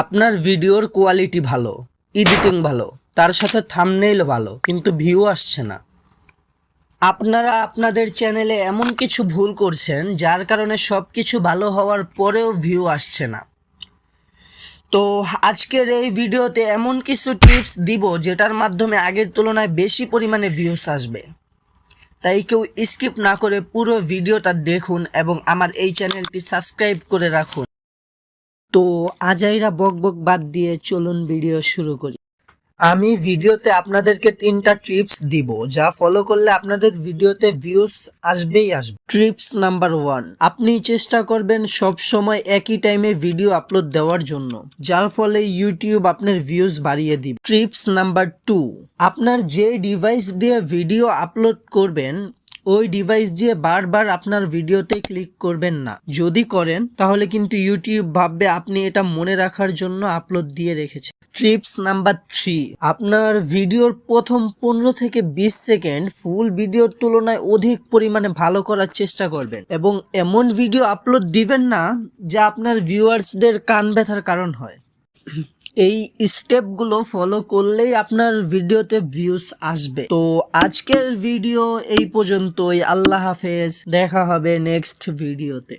আপনার ভিডিওর কোয়ালিটি ভালো এডিটিং ভালো, তার সাথে থামনেইল ভালো, কিন্তু ভিউ আসছে না। আপনারা আপনাদের চ্যানেলে এমন কিছু ভুল করছেন, যার কারণে সব কিছু ভালো হওয়ার পরেও ভিউ আসছে না। তো আজকের এই ভিডিওতে এমন কিছু টিপস দিব, যেটার মাধ্যমে আগের তুলনায় বেশি পরিমাণে ভিউস আসবে। তাই কেউ স্কিপ না করে পুরো ভিডিওটা দেখুন এবং আমার এই চ্যানেলটি সাবস্ক্রাইব করে রাখুন। তো আজাইরা বক বক বাদ দিয়ে চলুন ভিডিও শুরু করি। আমি ভিডিওতে আপনাদেরকে তিনটা টিপস দিব, যা ফলো করলে আপনাদের ভিডিওতে ভিউজ আসবেই আসবে। ট্রিপস নাম্বার ওয়ান, আপনি চেষ্টা করবেন সব সময় একই টাইমে ভিডিও আপলোড দেওয়ার জন্য, যার ফলে ইউটিউব আপনার ভিউজ বাড়িয়ে দিবে। ট্রিপস নাম্বার টু, আপনার যে ডিভাইস দিয়ে ভিডিও আপলোড করবেন ওই ডিভাইস দিয়ে বারবার আপনার ভিডিওতে ক্লিক করবেন না। যদি করেন, তাহলে কিন্তু ইউটিউব ভাববে আপনি এটা মনে রাখার জন্য আপলোড দিয়ে রেখেছেন। ট্রিপস নাম্বার থ্রি আপনার ভিডিওর প্রথম পনেরো থেকে বিশ সেকেন্ড ফুল ভিডিওর তুলনায় অধিক পরিমাণে ভালো করার চেষ্টা করবেন। এবং এমন ভিডিও আপলোড দিবেন না, যা আপনার ভিউয়ার্সদের কান ব্যথার কারণ হয়। এই স্টেপগুলো ফলো করলেই আপনার ভিডিওতে ভিউজ আসবে। তো আজকের ভিডিও এই পর্যন্তই। আল্লাহ হাফেজ। দেখা হবে নেক্সট ভিডিওতে